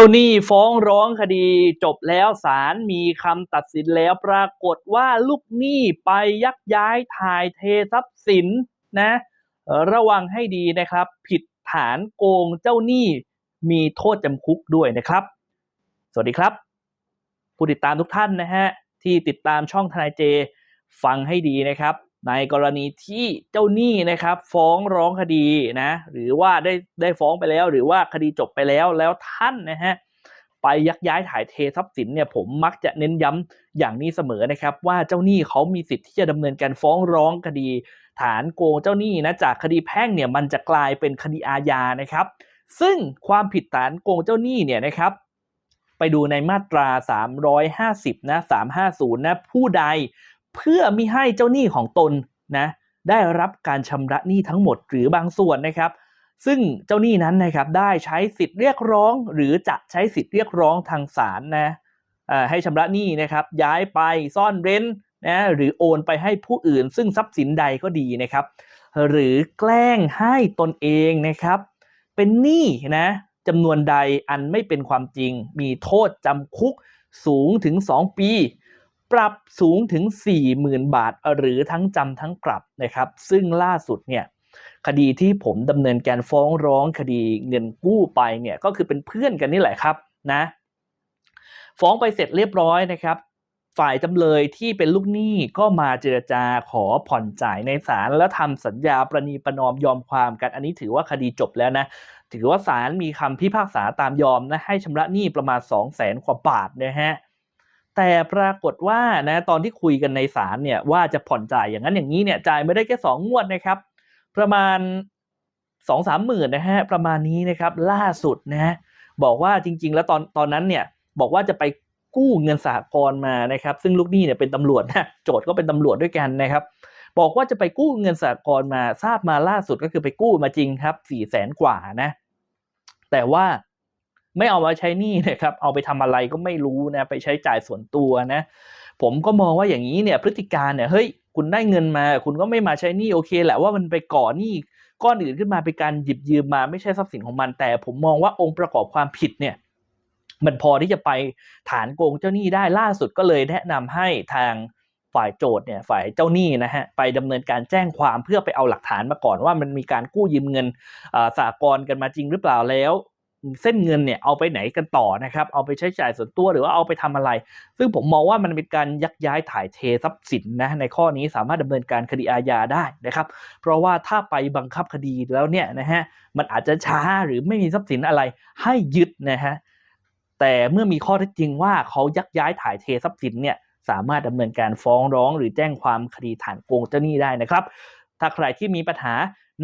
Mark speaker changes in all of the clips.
Speaker 1: จ้าหนี้ฟ้องร้องคดีจบแล้วศาลมีคำตัดสินแล้วปรากฏว่าลูกหนี้ไปยักย้ายถ่ายเททรัพย์สินนะระวังให้ดีนะครับ ผิดฐานโกงเจ้าหนี้มีโทษจำคุกด้วยนะครับ สวัสดีครับ ผู้ติดตามทุกท่านนะฮะที่ติดตามช่องทนายเจ ฟังให้ดีนะครับ ในกรณีที่เจ้าหนี้นะครับ ฟ้องร้องคดีนะหรือว่าได้ได้ฟ้องไปแล้ว หรือว่าคดีจบไปแล้วแล้วท่านนะฮะไปยักย้ายถ่ายเททรัพย์สินเนี่ยผมมักจะเน้นย้ำอย่างนี้เสมอนะครับ ว่าเจ้าหนี้เขามีสิทธิ์ที่จะดำเนินการฟ้องร้องคดี ฐานโกงเจ้าหนี้นะจากคดีแพ่งเนี่ยมันจะกลายเป็นคดีอาญานะครับ ซึ่งความผิดฐานโกงเจ้าหนี้เนี่ยนะครับ ไปดูในมาตรา 350นะ350นะผู้ใด เพื่อมิให้เจ้าหนี้ของตนนะได้รับการชำระหนี้ทั้งหมดหรือบางส่วนนะครับ ซึ่งเจ้าหนี้นั้นนะครับได้ใช้สิทธิ์เรียกร้อง หรือจะใช้สิทธิ์เรียกร้องทางศาลนะให้ชำระหนี้นะครับ ย้ายไปซ่อนเร้นนะหรือโอนไปให้ผู้อื่น ซึ่งทรัพย์สินใดก็ดีนะครับ หรือแกล้งให้ตนเองนะครับ เป็นหนี้นะจำนวนใดอันไม่เป็นความจริง มีโทษจำคุกสูงถึง 2 ปี ปรับสูงถึง 40,000 บาท หรือทั้งจำทั้งปรับนะครับ ซึ่งล่าสุดเนี่ยคดีที่ผมดำเนินการฟ้องร้องคดีเงินกู้ไปเนี่ยก็คือเป็นเพื่อนกันนี่แหละครับนะฟ้องไปเสร็จเรียบร้อยนะครับ ฝ่ายจำเลยที่เป็นลูกหนี้ก็มาเจรจาขอผ่อนจ่ายในศาลแล้วทำสัญญาประนีประนอมยอมความกัน อันนี้ถือว่าคดีจบแล้วนะ ถือว่าศาลมีคำพิพากษาตามยอมนะให้ชำระหนี้ประมาณ 2 0 0แสนกว่าบาทนะฮะ แต่ปรากฏว่านะตอนที่คุยกันในศาลเนี่ยว่าจะผ่อนจ่ายอย่างนั้นอย่างนี้เนี่ยจ่ายไม่ได้แค่2งวดนะครับ ประมาณ2 3หมื่นนะฮะประมาณนี้นะครับล่าสุดนะฮะบอกว่าจริง ๆ แล้วตอนตอนนั้นเนี่ยบอกว่าจะไปกู้เงินสหกรณ์มานะครับ ซึ่งลูกหนี้เนี่ยเป็นตำรวจนะโจทย์ก็เป็นตำรวจด้วยกันนะครับ บอกว่าจะไปกู้เงินสหกรณ์มาทราบมาล่าสุดก็คือไปกู้มาจริงครับสี่แสนกว่านะ แต่ว่า ไม่เอามาใช้หนี้นะครับ เอาไปทำอะไรก็ไม่รู้นะ ไปใช้จ่ายส่วนตัวนะ ผมก็มองว่าอย่างนี้เนี่ยพฤติการเนี่ย เฮ้ย คุณได้เงินมา คุณก็ไม่มาใช้หนี้โอเคแหละว่ามันไปก่อหนี้ก้อนอื่นขึ้นมาเป็นการหยิบยืมมาไม่ใช่ทรัพย์สินของมัน แต่ผมมองว่าองค์ประกอบความผิดเนี่ย มันพอที่จะไปฐานโกงเจ้าหนี้ได้ล่าสุดก็เลยแนะนำให้ทางฝ่ายโจทย์เนี่ยฝ่ายเจ้าหนี้นะฮะไปดำเนินการแจ้งความเพื่อไปเอาหลักฐานมาก่อนว่ามันมีการกู้ยืมเงินอ่าสากลกันมาจริงหรือเปล่าแล้ว เส้นเงินเนี่ยเอาไปไหนกันต่อนะครับ เอาไปใช้จ่ายส่วนตัวหรือว่าเอาไปทำอะไร ซึ่งผมมองว่ามันเป็นการยักย้ายถ่ายเททรัพย์สินนะในข้อนี้สามารถดำเนินการคดีอาญาได้นะครับ เพราะว่าถ้าไปบังคับคดีแล้วเนี่ยนะฮะมันอาจจะช้าหรือไม่มีทรัพย์สินอะไรให้ยึดนะฮะแต่เมื่อมีข้อเท็จจริงว่าเขายักย้ายถ่ายเททรัพย์สินเนี่ยสามารถดำเนินการฟ้องร้องหรือแจ้งความคดีฐานโกงเจ้าหนี้ได้นะครับ ถ้าใครที่มีปัญหา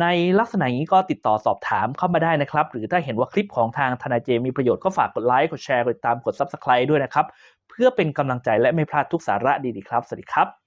Speaker 1: ในลักษณะนี้ก็ติดต่อสอบถามเข้ามาได้นะครับ หรือถ้าเห็นว่าคลิปของทางทนายเจมีประโยชน์ก็ฝากกดไลค์กดแชร์กดติดตามกด Subscribe ด้วยนะครับ เพื่อเป็นกำลังใจและไม่พลาดทุกสาระดีๆครับ สวัสดีครับ